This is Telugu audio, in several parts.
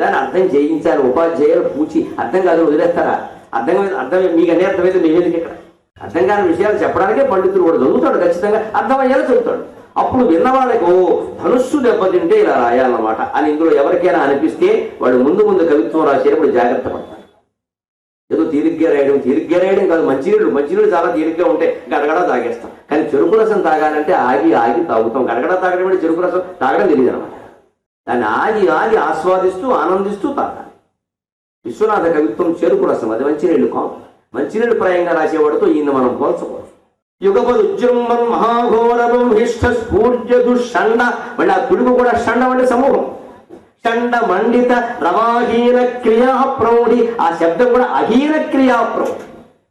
దాన్ని అర్థం చేయించాలి. ఉపాధ్యాయులు పూచి అర్థం కాదు వదిలేస్తారా? అర్థం అర్థం మీకు అన్ని అర్థమైతే మేమేందుకు ఇక్కడ అర్థం కాని విషయాలు చెప్పడానికే పండితుడు కూడా చదువుతాడు ఖచ్చితంగా అర్థమయ్యేలా చదువుతాడు. అప్పుడు విన్నవాళ్ళకి ఓ ధనుస్సు దెబ్బతింటే ఇలా రాయాలన్నమాట అని ఇందులో ఎవరికైనా అనిపిస్తే వాడు ముందు ముందు కవిత్వం రాసేటప్పుడు జాగ్రత్త పడతాడు ఏదో తీరిగ్గా రాయడం తీరిగ్గా రాయడం కాదు మంచినీళ్ళు మంచినీళ్ళు చాలా తీరిగ్గా ఉంటాయి గడగడ తాగేస్తాం. కానీ చెరుకు రసం తాగాలంటే ఆగి ఆగి తాగుతాం. గడగడ తాగడం అంటే చెరుకు రసం తాగడం తెలియదు అనమాట దాన్ని ఆగి ఆగి ఆస్వాదిస్తూ ఆనందిస్తూ తాగాలి విశ్వనాథ కవిత్వం చెరుకు రసం. అది మంచినీళ్ళు కాం మంచినీళ్ళు ప్రాయంగా రాసేవాడితో ఈయన మనం పోల్చకూడదు. యుగపదుజృంభం ఉద్యమం మహాఘోరవం హిష్ట స్ఫూర్జ షండ మళ్ళీ ఆ పిడుగు కూడా షండం అంటే సమూహం. షండ మండిత రవాహీన క్రియా ప్రౌఢి ఆ శబ్దం కూడా అహీన క్రియా ప్రౌఢి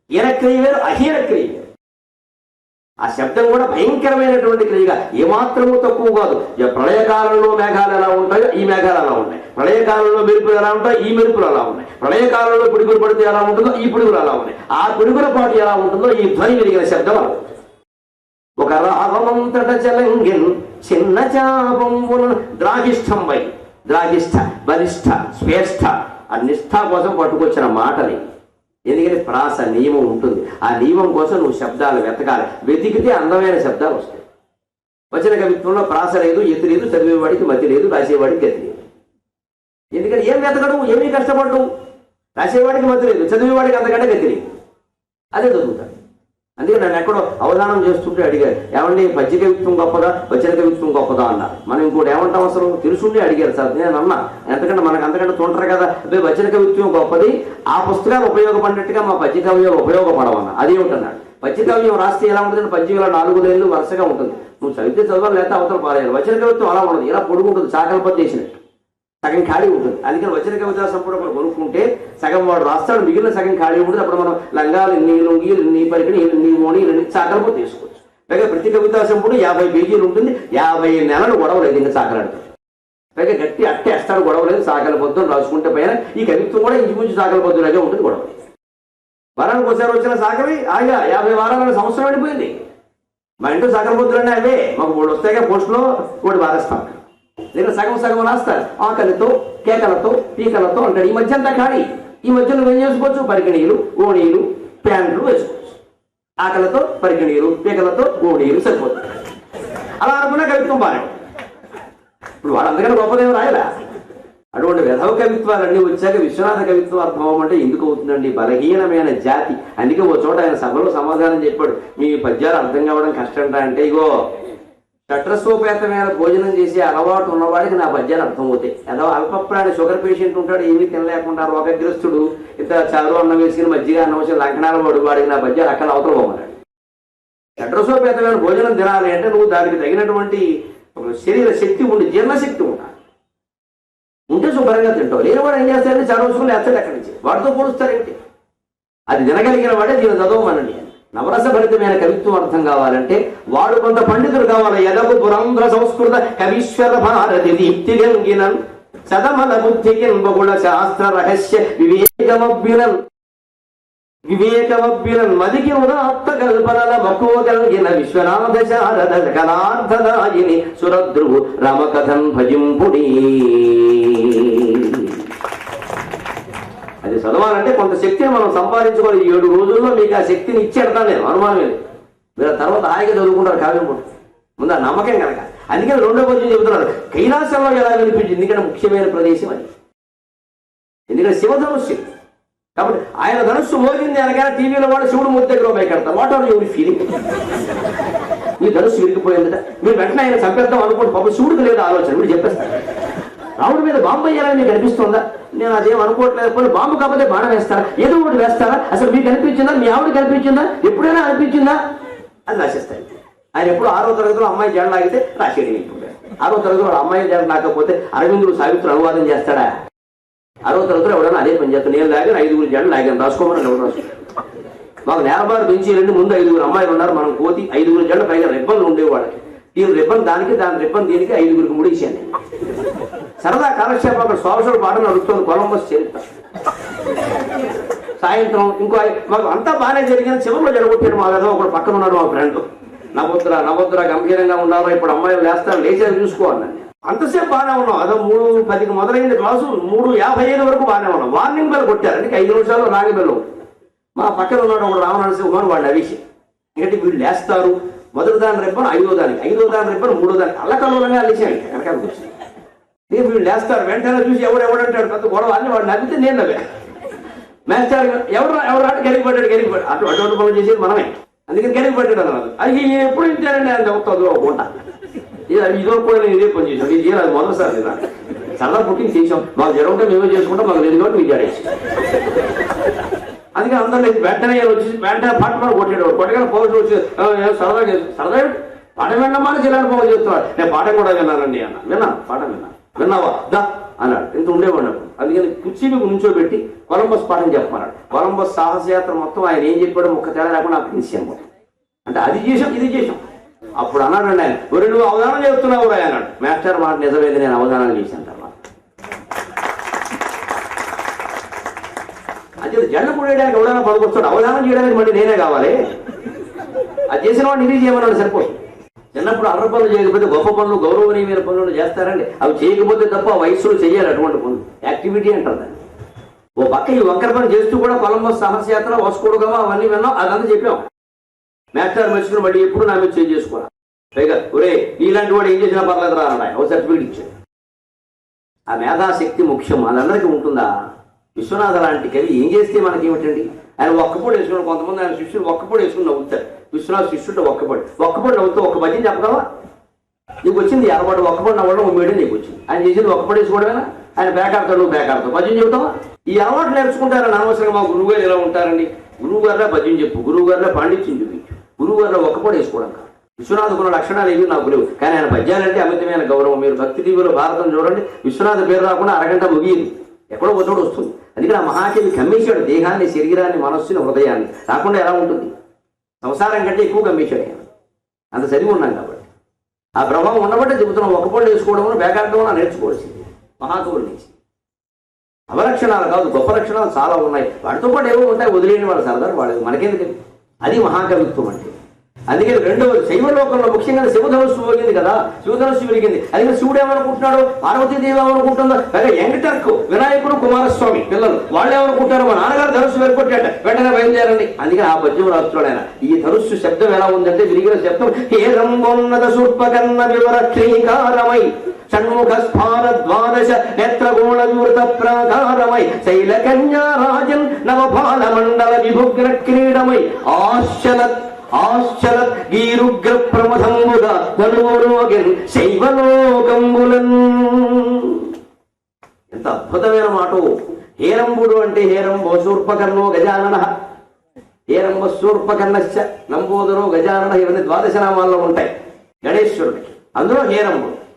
హీన క్రియ వేరు అహీన క్రియ వేరు. ఆ శబ్దం కూడా భయంకరమైనటువంటి క్రియగా ఏమాత్రము తక్కువ కాదు. ప్రళయకాలంలో మేఘాలు ఎలా ఉంటాయో ఈ మేఘాలు అలా ఉంటాయి ప్రళయకాలంలో మెరుపులు ఎలా ఉంటాయో ఈ మెరుపులు అలా ఉన్నాయి. ప్రళయకాలంలో పిడుగులు పడితే ఎలా ఉంటుందో ఈ పిడుగులు అలా ఉన్నాయి. ఆ పిడుగుల పాటు ఎలా ఉంటుందో ఈ ధ్వని విరిగిన శబ్దం అలా ఒక రాగమంతట చలంగిన్ చిన్న చాపంబున ద్రాగిష్టం వై. ద్రాగిష్ట బలిష్ట స్వేష్ఠ ఆ నిష్ఠ కోసం పట్టుకొచ్చిన మాటని ఎందుకంటే ప్రాస నియమం ఉంటుంది. ఆ నియమం కోసం నువ్వు శబ్దాలు వెతకాలి. వెతికితే అందమైన శబ్దాలు వస్తాయి. వచ్చిన కవిత్వంలో ప్రాస లేదు ఎత్తు లేదు చదివేవాడికి మతి లేదు రాసేవాడికి గతి లేదు. ఎందుకంటే ఏం వెతకడు? ఏమీ కష్టపడ్డు? రాసేవాడికి మతి లేదు చదివేవాడికి అంతకంటే గతి లేదు. అదే చదువుతాడు. అందుకే నన్ను ఎక్కడో అవధానం చేస్తుంటే అడిగారు. ఏమండి పద్య కవిత్వం గొప్పదా? వచన కవిత్వం గొప్పదా అన్నారు. మనం ఇంకోటి ఏమంటాం అసలు? తెలుసుండి అడిగారు సార్. నేను అన్నా. ఎంతకంటే మనకు అంతకంటే తోంటారు కదా. అదే వచన కవిత్వం గొప్పది. ఆ పుస్తకాలు ఉపయోగపడినట్టుగా మా పద్య కవ్యాలు ఉపయోగపడవన్న. అదేమిటన్నాడు పద్య కవ్యం రాస్తే ఎలా ఉంటుంది పద్యం ఇలా నాలుగు లైన్లు వరుసగా ఉంటుంది. నువ్వు చదివితే చదవాలి లేకపోతే అవతల పారేయాలి. వచన కవిత్వం అలా ఉండదు. ఇలా పొడుగుంటుంది చాకల పద్య చేసినట్టు. సగం ఖాళీ ఉంటుంది. అందుకని వచ్చిన కవితా సంపూర్ణ ఒకరు కొనుక్కుంటే సగం వాడు రాస్తాడు. మిగిలిన సగం ఖాళీ ఉంటుంది. అప్పుడు మనం లంగాలు ఇన్ని లుంగీలు ఎన్ని పరికిణి ఎన్ని మోని ఇన్ని చాకలకు తీసుకోవచ్చు. పైగా ప్రతి కవితా సంపూర్ణ యాభై పేజీలు ఉంటుంది. యాభై నెలలు గొడవ లేదు ఇంకా చాకలాడుతుంది పైగా గట్టి అట్టే గొడవలేదు గొడవ లేదు. పొద్దున రాసుకుంటే పైన ఈ కవిత్వం కూడా ఇంచుమించు సాగల పొద్దులాగే ఉంటుంది గొడవ. వారానికి ఒకసారి వచ్చిన సాకలి ఆగా యాభై వారాల సంవత్సరం వెళ్ళిపోయింది మా ఇంట్లో సాగల పొద్దులన్నీ అవే. మాకు మూడు వస్తాయిగా పోస్టులో ఒకటి బాధిస్తాం. లేదా సగం సగం రాస్తారు. ఆకలితో కేకలతో పీకలతో అంటాడు. ఈ మధ్య అంతా ఖాళీ. ఈ మధ్య నువ్వు ఏం చేసుకోవచ్చు? పరికిణీలు ఓణీలు ప్యాంట్లు వేసుకోవచ్చు. ఆకలితో పరికిణీలు పీకలతో ఓణీలు సరిపోతుంది అలా అనుకున్నా కవిత్వం బాగా ఇప్పుడు వాళ్ళందరికీ గొప్పదేం రాయలా? అటువంటి విధవ కవిత్వాలన్నీ వచ్చాక విశ్వనాథ కవిత్వం అర్థం అంటే ఎందుకు అవుతుందండి? బలహీనమైన జాతి. అందుకే ఓ చోట ఆయన సభలో సమాధానం చెప్పాడు. మీ పద్యాలు అర్థం కావడం కష్టంట అంటే ఇగో చట్రసోపేతమైన భోజనం చేసే అలవాటు ఉన్నవాడికి నా పద్యాలు అర్థమవుతాయి. ఏదో అల్పప్రాణి షుగర్ పేషెంట్ ఉంటాడు ఏమీ తినలేకుండా రోగగ్రస్తుడు ఇంత చదువు అన్నం వేసుకుని మజ్జిగ అన్నం వచ్చిన లంకనాల వాడు వాడికి నా పద్యాలు అక్కడ అవతల పోమన్నాడు చట్రసోపేతమైన భోజనం తినాలి అంటే నువ్వు దానికి తగినటువంటి శరీర శక్తి ఉండి జీర్ణశక్తి ఉండాలి. ఉంటే శుభ్రంగా తింటావు. లేని వాడు ఏం చేస్తారంటే చదవసుకుని ఎత్తడు అక్కడి నుంచి. వాడితో పోలుస్తారేంటి? అది తినగలిగిన వాడే దీన్ని చదవమనండి. నవరసభరితమైన కవిత్వం అర్థం కావాలంటే వాడు కొంత పండితుడు కావాలి. ఎదగు పురంధ్ర సంస్కృత కవీశ్వర భారతి దీప్తి గంగినన్ సదమల బుద్ధికిన్ బహుళ శాస్త్ర రహస్య వివేకమభ్యునన్ వివేకమభ్యునన్ మదికి ఉదాత్త కల్పనల మక్కువగలిగిన విశ్వనాథ శారద కళార్థదాయిని సురద్రువు రమకథం భజింపుడి. అది చదవాలంటే కొంత శక్తిని మనం సంపాదించుకొని ఏడు రోజుల్లో మీకు ఆ శక్తిని ఇచ్చేడతాను నేను అనుమానమే మీరు ఆ తర్వాత హాయిగా చదువుకుంటారు కావ్యం కూడా ముందు ఆ నమ్మకం కనుక. అందుకని రెండో పద్యం చెబుతున్నారు కైలాసంలో ఎలా వినిపించింది ఎందుకంటే ముఖ్యమైన ప్రదేశం అది. ఎందుకంటే శివధనుస్సు. కాబట్టి ఆయన ధనుస్సు మోగింది అనగా టీవీలో కూడా శివుడు మూర్తి దగ్గర భయకడతారు వాట్ ఆర్ యువర్ ఫీలింగ్ మీ ధనుస్సు విరిగిపోయిందట. మీరు వెంటనే ఆయన చంపేద్దాం అనుకోండి పాపం శివుడికి లేదు ఆలోచన. మీరు చెప్పేస్తారు రాముడి మీద బాంబు వేయాలని మీకు అనిపిస్తుందా? నేను అదేం అనుకోవట్లేదు పోనీ బాంబు కాకపోతే బాణం వేస్తారా? ఏదో ఒకటి వేస్తారా? అసలు మీకు అనిపించిందా? మీ ఆవిడ కనిపించిందా ఎప్పుడైనా అనిపించిందా? అది రాసేస్తాయి. ఆయన ఎప్పుడు ఆరో తరగతిలో అమ్మాయి జడ లాగితే రాసేది ఆరో తరగతిలో అమ్మాయి జడ లాగకపోతే అరవిందుడు సావిత్రులు అనువాదం చేస్తాడా? ఆరో తరగతిలో ఎవడన్నా అదే పని చేస్తాను నేను లాగాను ఐదుగురు జడలు లాగాను. రాసుకోమని ఎవరు మాకు నేరబారు పెంచి రెండు ముందు ఐదుగురు అమ్మాయిలు ఉన్నారు. మనం కోతి ఐదుగురు జడ పైగా రిబ్బన్లు ఉండేవాడికి ఈ రిబ్బన్ దానికి దాని రిబ్బన్ దీనికి ఐదుగురికి ముడిచాను సరదా కాలక్షేపం అక్కడ సోమసుడు పాట నడుస్తుంది కొలంబస్ చరిత్ర. సాయంత్రం ఇంకో మాకు అంతా బాగానే జరిగింది. చివరిలో జరగొట్టాడు మా విధం ఒకడు పక్కన ఉన్నాడు మా ఫ్రెండ్. నవోద్ర నవోద్ర గంభీరంగా ఉండాలో ఇప్పుడు అమ్మాయిలు లేస్తారు లేచేది చూసుకోవాలని అంతసేపు బాగానే ఉన్నాం. అదో మూడు పదికి మొదలైంది క్లాసు. మూడు యాభై ఐదు వరకు బాగానే ఉన్నాం. వార్నింగ్ బెల్ కొట్టారు. అంటే ఐదు నిమిషాలు రాగి బెల్ మా పక్కన ఉన్నాడు ఒకడు రామనరసింహ కుమార్ వాడు నవీష్ ఎందుకంటే వీళ్ళు లేస్తారు. మొదటి దాని రెప్పను ఐదో దానికి ఐదో దాని రెప్పను మూడో దానికి. అల్లకల్లోలంగా అల్లిచాడు వెనకాల కూర్చొని. ఇక వీళ్ళు లేస్తారు వెంటనే చూసి ఎవడు ఎవడంటాడు పెద్ద గొడవ. అని వాడు నవ్వితే నేను నవ్వా. మేస్తారు ఎవరు ఎవరు ఆట గెలిగిపడ్డాడు గెలిగిపడ్డాడు అటు అటువంటి పనులు చేసేది మనమే. అందుకని గెలిగిపడ్డాడు అన్నారు అది ఈయన ఎప్పుడు ఇంటారండి అని చెప్తాదు ఒక పూట ఇదో కూడా నేను ఇదే పని చేశాను. ఇది అది మొదటిసారి సరదా పుట్టింగ్ చేసాం మాకు జ్వరం ఉంటే మేమే చేసుకుంటాం మాకు లేదు కాబట్టి మీకు జడేసి అందుకే అందరూ వెంటనే వచ్చి వెంటనే పాట కొట్టాడు కొట్టగానే పోలీసులు వచ్చి సరదా సరదా పాట పాఠం విన్నమాని జిల్లాని పోగు చేస్తున్నాడు నేను పాట కూడా విన్నానండి అన్న. విన్నాను పాట విన్నా. విన్నావా? దా అన్నాడు. ఇంత ఉండేవాడు అందుకని కుర్చీ మీకు నుంచోబెట్టి కొలంబస్ పాఠం చెప్పమన్నాడు. కొలంబస్ సాహసయాత్ర మొత్తం ఆయన ఏం చెప్పాడు ఒక్క తేడా లేకుండా అప్పగించాను మొత్తం అంటే అది చేసాం ఇది చేసాం అప్పుడు అన్నాడండి ఆయన ఒరే నువ్వు అవధానం చేస్తున్నావు అన్నాడు. మాస్టర్ మాట నిజమైతే నేను అవధానం చేశాను తర్వాత అది జెండ ఎవడైనా పనికొస్తాడు అవధానం చేయడానికి మళ్ళీ నేనే కావాలి? అది చేసిన వాడు ఇది చేయమన్నాడు సరిపోయి చిన్నప్పుడు అర్ర పనులు చేయకపోతే గొప్ప పనులు గౌరవనీయమైన పనులు చేస్తారండి. అవి చేయకపోతే తప్ప ఆ చేయాలి అటువంటి పనులు. యాక్టివిటీ అంటారు దాన్ని. ఓ పక్క ఈ వంకర పని చేస్తూ కూడా కొలంబస్ సాహసయాత్ర వసుకోడుగమా అవన్నీ విన్నాం అదంతా చెప్పాం. మాస్టర్ మనుషులు మళ్ళీ ఎప్పుడు నా మీద చేంజ్ చేసుకోరా? పైగా ఒరే నీలాంటి వాడు ఏం చేసినా పర్లేదు రా అన్నాడు ఓ సర్టిఫికేట్ ఇచ్చాడు. ఆ మేధాశక్తి ముఖ్యం మనందరికీ ఉంటుందా? విశ్వనాథ లాంటి కవి ఏం చేస్తే మనకి ఏమిటండి ఆయన ఒక్కపొడి వేసుకుని కొంతమంది ఆయన శిష్యులు ఒక్కపొడి వేసుకుని నవ్వుతారు. విశ్వనాథ శిష్యుడు ఒక్కపొడి ఒక్కపొడి నవ్వుతూ ఒక్క భజన చెప్పగలవా? నీకు వచ్చింది అలవాటు ఒక్కపొడి నవ్వడం ఉమ్మేడి నీకు వచ్చింది ఆయన చేసింది ఒక్కపొడి వేసుకోవడమేనా? ఆయన బేకాడతాడు నువ్వు బేకాడతావు. భజన చెబుతావా? ఈ అలవాటు నేర్చుకుంటారని అనవసరంగా మా గురువు గారు ఎలా ఉంటారండి. గురువు గారిలో భజన చెప్పు. గురువు గారిలో పాండిత్యం చూపించు. గురువు గారిలో ఒక్కపొడి వేసుకోవడం కాదు. విశ్వనాథకున్న లక్షణాలు ఏవి నాకు లేవు. కానీ ఆయన పద్యాలంటే అమితమైన గౌరవం. మీరు భక్తి దీవులు భారతం చూడండి. విశ్వనాథ పేరు రాకుండా అరగంట ముగియదు. ఎక్కడో ఒత్తిడి వస్తుంది. అందుకని ఆ మహాకవి కమ్మేశాడు దేహాన్ని శరీరాన్ని మనస్సుని హృదయాన్ని రాకుండా ఎలా ఉంటుంది? సంసారం కంటే ఎక్కువ కమ్మేశాడు ఆయన అంత చదివి ఉన్నాం కాబట్టి. ఆ ప్రభావం ఉండబట్టే చెబుతున్నాం ఒక పళ్ళు వేసుకోవడం బేకార్థం నేర్చుకోవాల్సింది. మహాకవుల నుంచి అవలక్షణాలు కాదు గొప్ప లక్షణాలు చాలా ఉన్నాయి. వాటితో పాటు ఏవో ఉంటాయి వదిలేని వాళ్ళ సరదాలు వాళ్ళు మనకెందుకు? అది మహాకవిత్వం అంటే అందుకని రెండవది శైవలోకంలో ముఖ్యంగా శివధనుస్సు పోగింది కదా శివధనుస్సు వెలిగింది. అది శివుడు ఏమనుకుంటున్నాడు? పార్వతీదేవి ఏమనుకుంటుందో? పైగా యంగటర్కు వినాయకుడు కుమారస్వామి పిల్లలు వాళ్ళు ఏమనుకుంటారు? మా నాన్నగారు ధనుస్సు వెళ్ళిపోయాట వెంటనే బయలుదేరండి. అందుకని ఆ పద్యం రాస్తున్నాడు ఆయన. ఈ ధనుస్సు శబ్దం ఎలా ఉందంటే విరిగిన శబ్దం. ఏ రంగోన్నత సూర్పకన్న వివర శ్రీకారమై షణ్ముఖ స్ఫార ద్వాదశ నేత్రగోళ వివృత ప్రాకారమై శైల కన్యా రాజన్ నవపాల మండల విభుగ్ర క్రీడమై ఆశ్చలత్ ఆశ్చలత్ గీరుగ్ర ప్రమథంబుగా ధనురోగన్ శైవలోకంబులన్. ఎంత అద్భుతమైన మాట. హేరంబుడు అంటే హేరంబో శూర్పకర్ణో గజానన. హేరంబ శూర్పకర్ణశ్చ నంబోదరో గజానన ఇవన్నీ ద్వాదశ నామాల్లో ఉంటాయి. గణేశ్వరుడికి అందులో హేరంబుడు.